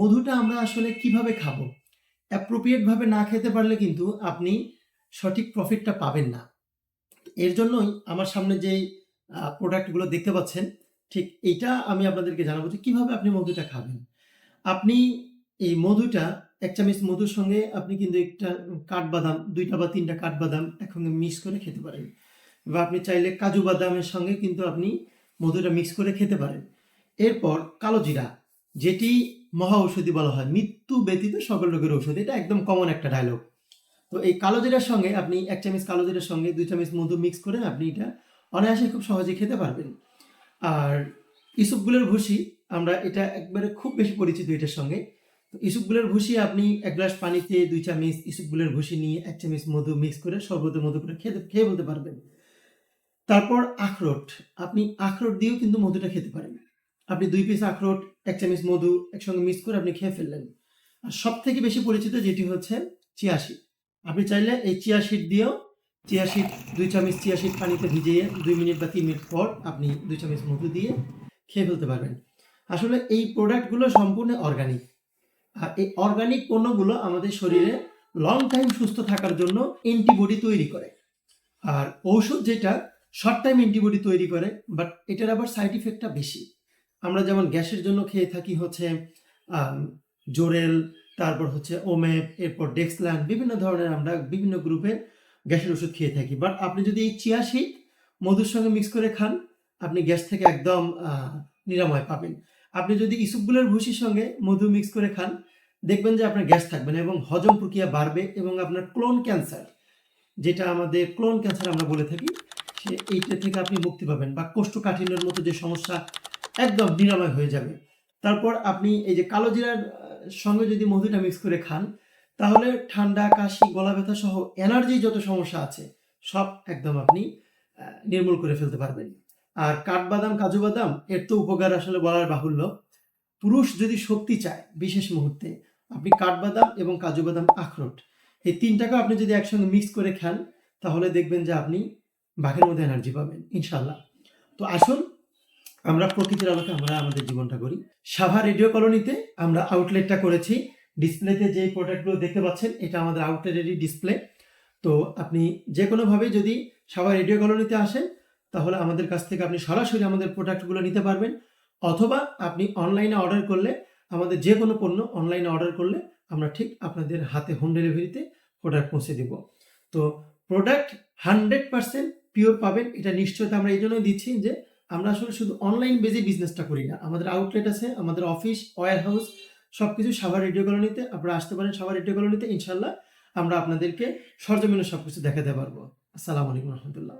মধুটা আমরা আসলে কীভাবে খাব? অ্যাপ্রোপ্রিয়েট ভাবে না খেতে পারলে কিন্তু আপনি সঠিক প্রফিটটা পাবেন না। এর জন্যই আমার সামনে যে প্রোডাক্টগুলো দেখতে পাচ্ছেন, ঠিক এইটা আমি আপনাদেরকে জানাব যে কীভাবে আপনি মধুটা খাবেন। আপনি এই মধুটা এক চামচ মধুর সঙ্গে আপনি কিন্তু একটা কাঠবাদাম, দুইটা বা তিনটা কাঠবাদাম একসঙ্গে মিক্স করে খেতে পারেন। বা আপনি চাইলে কাজু বাদামের সঙ্গে কিন্তু আপনি মধুটা মিক্স করে খেতে পারেন। এরপর কালো জিরা, যেটি মহা ঔষধি বলা হয়। মৃত্যু ব্যতীত সকল রোগের ঔষধ। এটা একদম কমন একটা ডায়লগ তো এই কালো জিরার সঙ্গে আপনি এক চামচ কালো জিরার সঙ্গে দুই চামচ মধু মিক্স করে আপনি এটা অনায়াসে খুব সহজে খেতে পারবেন। আর ইসুপগুলের ভুসি, আমরা এটা একবারে খুব বেশি পরিচিত এটার সঙ্গে। তো ইসুপগুলের ভুসি আপনি এক গ্লাস পানিতে দুই চামচ ইসুপগুলের ভুসি নিয়ে এক চামচ মধু মিক্স করে শরবতে মধু করে খেতে, খেয়ে বলতে পারবেন। তারপর আখরোট। আপনি আখরোট দিয়েও কিন্তু মধুটা খেতে পারেন। আপনি দুই পিস আখরোট, এক চামচ মধু একসঙ্গে মিক্স করে আপনি খেয়ে ফেললেন। আর সব থেকে বেশি পরিচিত যেটি হচ্ছে চিয়া সিড আপনি চাইলে এই চিয়া সিড দিয়েও চিয়া সিড দুই চামচ চিয়া সিড পানিতে ভিজিয়ে দুই মিনিট বা তিন মিনিট পর আপনি দুই চামচ মধু দিয়ে খেয়ে ফেলতে পারবেন। আসলে এই প্রোডাক্টগুলো সম্পূর্ণ অর্গানিক আর এই অর্গানিক পণ্যগুলো আমাদের শরীরে লং টাইম সুস্থ থাকার জন্য অ্যান্টিবডি তৈরি করে। আর ঔষধ যেটা শর্ট টাইম অ্যান্টিবডি তৈরি করে বাট এটার আবার সাইড ইফেক্টটা বেশি। আমরা যেমন গ্যাসের জন্য খেয়ে থাকি হচ্ছে জোরেল, তারপর হচ্ছে ওমেপ, এরপর ডেক্সল্যান বিভিন্ন ধরনের আমরা বিভিন্ন গ্রুপের গ্যাসের ওষুধ খেয়ে থাকি। বাট আপনি যদি এই চিয়া শিট মধুর সঙ্গে মিক্স করে খান, আপনি গ্যাস থেকে একদম নিরাময় পাবেন। আপনি যদি ইসুপগুলের ভুসির সঙ্গে মধু মিক্স করে খান, দেখবেন যে আপনার গ্যাস থাকবে না এবং হজম প্রক্রিয়া বাড়বে এবং আপনার ক্লোন ক্যান্সার, যেটা আমাদের ক্লোন ক্যান্সার আমরা বলে থাকি, সে এইটা থেকে আপনি মুক্তি পাবেন। বা কোষ্ঠকাঠিন্যের মতো যে সমস্যা একদম নিরাময় হয়ে যাবে। তারপর আপনি এই যে কালো জিরার সঙ্গে যদি মধুটা মিক্স করে খান, তাহলে ঠান্ডা, কাশি, গলা ব্যথা সহ এনার্জি যত সমস্যা আছে, সব একদম আপনি নির্মূল করে ফেলতে পারবেন। আর কাঠবাদাম, কাজু বাদাম, এর তো উপকার আসলে বলার বাহুল্য। পুরুষ যদি শক্তি চায় বিশেষ মুহূর্তে, আপনি কাঠবাদাম এবং কাজু বাদাম আখরোট, এই তিনটাকে আপনি যদি একসঙ্গে মিক্স করে খান, তাহলে দেখবেন যে আপনি বাঘের মধ্যে এনার্জি পাবেন ইনশাল্লাহ তো আসুন আমরা প্রকৃতির আলোকে আমরা আমাদের জীবনটা করি সাভা রেডিও কলোনিতে আমরা আউটলেটটা করেছি। ডিসপ্লেতে যে প্রোডাক্টগুলো দেখতে পাচ্ছেন, এটা আমাদের আউটলেটেরই ডিসপ্লে তো আপনি যে কোনোভাবে যদি সাভা রেডিও কলোনিতে আসেন, তাহলে আমাদের কাছ থেকে আপনি সরাসরি আমাদের প্রোডাক্টগুলো নিতে পারবেন। অথবা আপনি অনলাইনে অর্ডার করলে, আমাদের যে কোনো পণ্য অনলাইনে অর্ডার করলে, আমরা ঠিক আপনাদের হাতে হোম ডেলিভারিতে প্রোডাক্ট পৌঁছে দেব। তো প্রোডাক্ট হান্ড্রেড পার্সেন্ট পিওর পাবেন। এটা নিশ্চয়তা আমরা এই জন্যই দিচ্ছি যে আমরা আসলে শুধু অনলাইন বেজে বিজনেসটা করি না। আমাদের আউটলেট আছে, আমাদের অফিস ওয়ার হাউস সব কিছু সাভার রেডিও কলোনিতে আপনারা আসতে পারেন সাভার রেডিও কলোনিতে ইনশাল্লাহ আমরা আপনাদেরকে সরজমিনে সব কিছু দেখাতে পারব। আসসালামু আলাইকুম রহমতুল্লাহ।